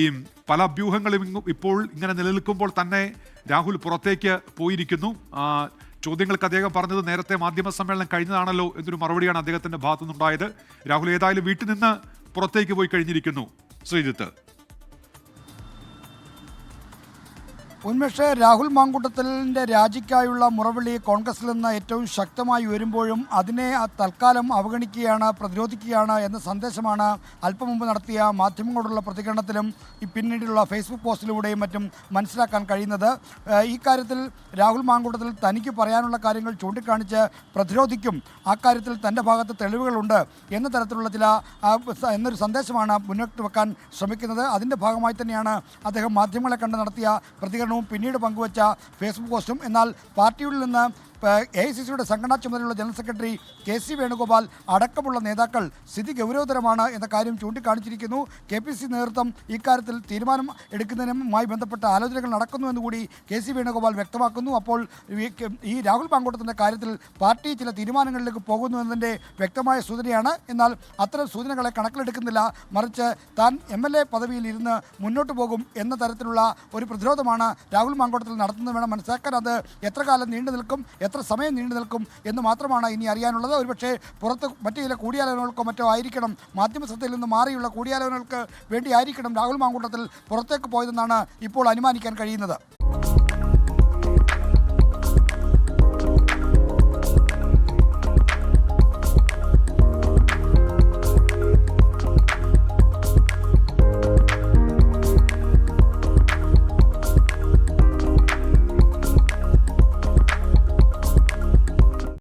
ഈ പല അഭ്യൂഹങ്ങളും ഇപ്പോൾ ഇങ്ങനെ നിലനിൽക്കുമ്പോൾ തന്നെ രാഹുൽ പുറത്തേക്ക് പോയിരിക്കുന്നു. ചോദ്യങ്ങൾക്ക് അദ്ദേഹം പറഞ്ഞത് നേരത്തെ മാധ്യമ സമ്മേളനം കഴിഞ്ഞതാണല്ലോ എന്നൊരു മറുപടിയാണ് അദ്ദേഹത്തിന്റെ ഭാഗത്തുനിന്നുണ്ടായത്. രാഹുൽ ഏതായാലും വീട്ടിൽ നിന്ന് പുറത്തേക്ക് പോയി കഴിഞ്ഞിരിക്കുന്നു ശ്രീജിത്ത്. ഉന്മേഷ് രാഹുൽ മാങ്കുട്ടത്തലിന്റെ രാജിക്കായുള്ള മുറവിളി കോൺഗ്രസിൽ നിന്ന് ഏറ്റവും ശക്തമായി ഉയരുമ്പോഴും അതിനെ തൽക്കാലം അവഗണിക്കുകയാണ് പ്രതിരോധിക്കുകയാണ് എന്ന സന്ദേശമാണ് അല്പം മുമ്പ് നടത്തിയ മാധ്യമങ്ങളോടുള്ള പ്രതികരണത്തിലും ഈ പിന്നീടുള്ള ഫേസ്ബുക്ക് പോസ്റ്റിലൂടെയും മറ്റും മനസ്സിലാക്കാൻ കഴിയുന്നത്. ഈ കാര്യത്തിൽ രാഹുൽ മാങ്കൂട്ടത്തിൽ തനിക്ക് പറയാനുള്ള കാര്യങ്ങൾ ചൂണ്ടിക്കാണിച്ച് പ്രതിരോധിക്കും. ആ കാര്യത്തിൽ തന്റെ ഭാഗത്ത് തെളിവുകളുണ്ട് എന്ന തരത്തിലുള്ള ചില എന്നൊരു സന്ദേശമാണ് മുന്നോട്ട് വെക്കാൻ ശ്രമിക്കുന്നത്. അതിന്റെ ഭാഗമായി തന്നെയാണ് അദ്ദേഹം മാധ്യമങ്ങളെ കണ്ട് നടത്തിയ പ്രതികരണവും പിന്നീട് പങ്കുവച്ച ഫേസ്ബുക്ക് പോസ്റ്റും എന്നാൽ പാർട്ടിയിൽ നിന്ന് എ ഐ സി സിയുടെ സംഘടനാ ചുമതലയുള്ള general secretary K C Venugopal അടക്കമുള്ള നേതാക്കൾ സ്ഥിതി ഗൗരവതരമാണ് എന്ന കാര്യം ചൂണ്ടിക്കാണിച്ചിരിക്കുന്നു. കെ പി സി നേതൃത്വം ഇക്കാര്യത്തിൽ തീരുമാനം എടുക്കുന്നതിനുമായി ബന്ധപ്പെട്ട ആലോചനകൾ നടക്കുന്നു എന്നുകൂടി കെ സി വേണുഗോപാൽ വ്യക്തമാക്കുന്നു. അപ്പോൾ ഈ- രാഹുൽ പാങ്കോട്ടത്തിന്റെ കാര്യത്തിൽ പാർട്ടി ചില തീരുമാനങ്ങളിലേക്ക് പോകുന്നു എന്നതിന്റെ വ്യക്തമായ സൂചനയാണ്. എന്നാൽ അത്തരം സൂചനകളെ കണക്കിലെടുക്കുന്നില്ല. മറിച്ച് താൻ എം എൽ എ പദവിയിൽ ഇരുന്ന് മുന്നോട്ട് പോകും എന്ന തരത്തിലുള്ള ഒരു പ്രതിരോധമാണ് രാഹുൽ മാങ്കോട്ടത്തിൽ നടത്തുന്നത് വേണം മനസ്സിലാക്കാൻ. അത് എത്ര കാലം നീണ്ടു നിൽക്കും എത്ര സമയം നീണ്ടു നിൽക്കും എന്ന് മാത്രമാണ് ഇനി അറിയാനുള്ളത്. ഒരുപക്ഷേ പുറത്ത് മറ്റു ചില കൂടിയാലോചനകൾക്കോ മറ്റോ ആയിരിക്കണം. മാധ്യമ ശ്രദ്ധയിൽ നിന്ന് മാറിയുള്ള കൂടിയാലോചനകൾക്ക് വേണ്ടിയായിരിക്കണം രാഹുൽ മാങ്കൂട്ടത്തിൽ പുറത്തേക്ക് പോയതെന്നാണ് ഇപ്പോൾ അനുമാനിക്കാൻ കഴിയുന്നത്.